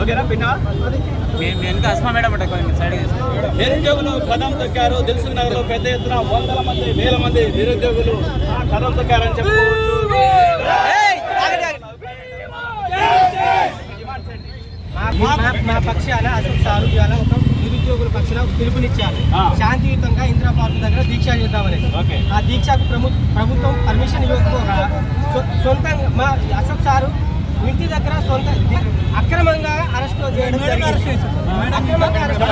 ఓకేనా పిన్నా మేము వెనుక అస్మా మేడం కొంచెం సైడ్ నిరుద్యోగులు కథం తొక్కారు. దిల్సుఖ్ నగర్లో పెద్ద ఎత్తున వందల మంది వేల మంది నిరుద్యోగులు కథం తొక్కారని చెప్పుకోవచ్చు. మా- పక్షాన అశోక్ సారు ఒక నిరుద్యోగుల పక్షాన పిలుపునిచ్చారు. శాంతియుతంగా ఇందిరా పార్క్ దగ్గర దీక్ష చేద్దామని ఓకే. ఆ దీక్షకు ప్రభు ప్రభుత్వం పర్మిషన్ ఇవ్వకపోగా సొంతంగా మా అశోక్ సారు ఇంటి దగ్గర సొంత అక్రమంగా అరెస్ట్ చేయడం. అక్రమంగా అరెస్ట్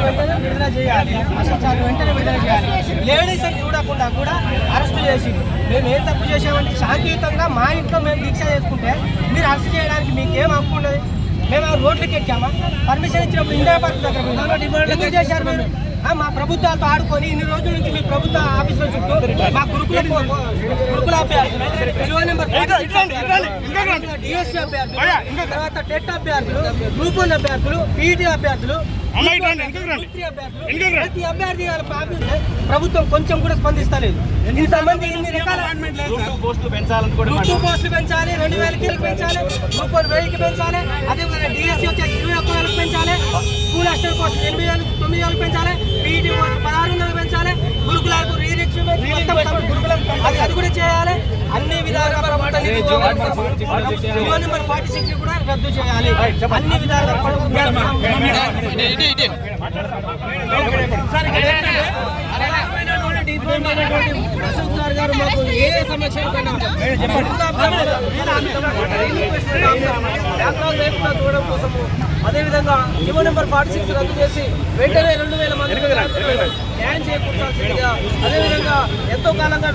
వెంటనే విడుదల చేయాలి. అశోక్ వెంటనే విడుదల చేయాలి. లేడీస్ అని చూడకుండా కూడా అరెస్ట్ చేసి మేము ఏం తప్పు చేసామంటే శాంతియుతంగా మా ఇంట్లో మేము దీక్ష చేసుకుంటే మీరు అరెస్ట్ చేయడానికి మీకు ఏం హక్కు ఉన్నది మేము ఆ రోడ్లకి ఎక్కామా? పర్మిషన్ ఇచ్చినప్పుడు ఇండియా పార్క్ దగ్గర చేశారు మా ప్రభుత్వాలతో ఆడుకొని ఇన్ని రోజుల నుంచి మీ ప్రభుత్వ ఆఫీసులో చుట్టూ మా గురుకుల గురుకుల అభ్యర్థులు జీవో నెంబర్ డిఎస్సీ అభ్యర్థులు తర్వాత టెట్ అభ్యర్థులు గ్రూప్ వన్ అభ్యర్థులు పీఈటీ అభ్యర్థులు ప్రతి అభ్యర్థి ప్రభుత్వం కొంచెం కూడా స్పందిస్తలేదు. ఇంతమంది ఇన్ని రకాల పోస్టులు పెంచాలి రెండు వేలకి పెంచాలి వన్ వెయ్యికి పెంచాలి. అదేవిధంగా డిఎస్సీ వచ్చేసి ఇరవై ఒక్క వేలకు పెంచాలి స్కూల్ అసిస్టెంట్ పోస్ట్ ఎనిమిది వేలు తొమ్మిది వేలకు పెంచాలి పీఈటీ పోస్ట్ పదహారు వందలకు పెంచాలి గురుకులాలకు రీ రిక్రూట్మెంట్ మొత్తం తమ గురుకులం అది అది కూడా చేయాలి అన్ని విధాలుగా జీవో నెంబర్ ఫార్టీ సిక్స్ కూడా రద్దు చేయాలి. అన్ని విధాలుగా అశోక్ సార్ గారు మాకు ఏ సమస్య చూడడం కోసము అదేవిధంగా జీవో నెంబర్ ఫార్టీ సిక్స్ రద్దు చేసి వెంటనే రెండు వేల మంది న్యాయం చేకూర్చాల్సిందిగా అదేవిధంగా ఎంతో కాలంగా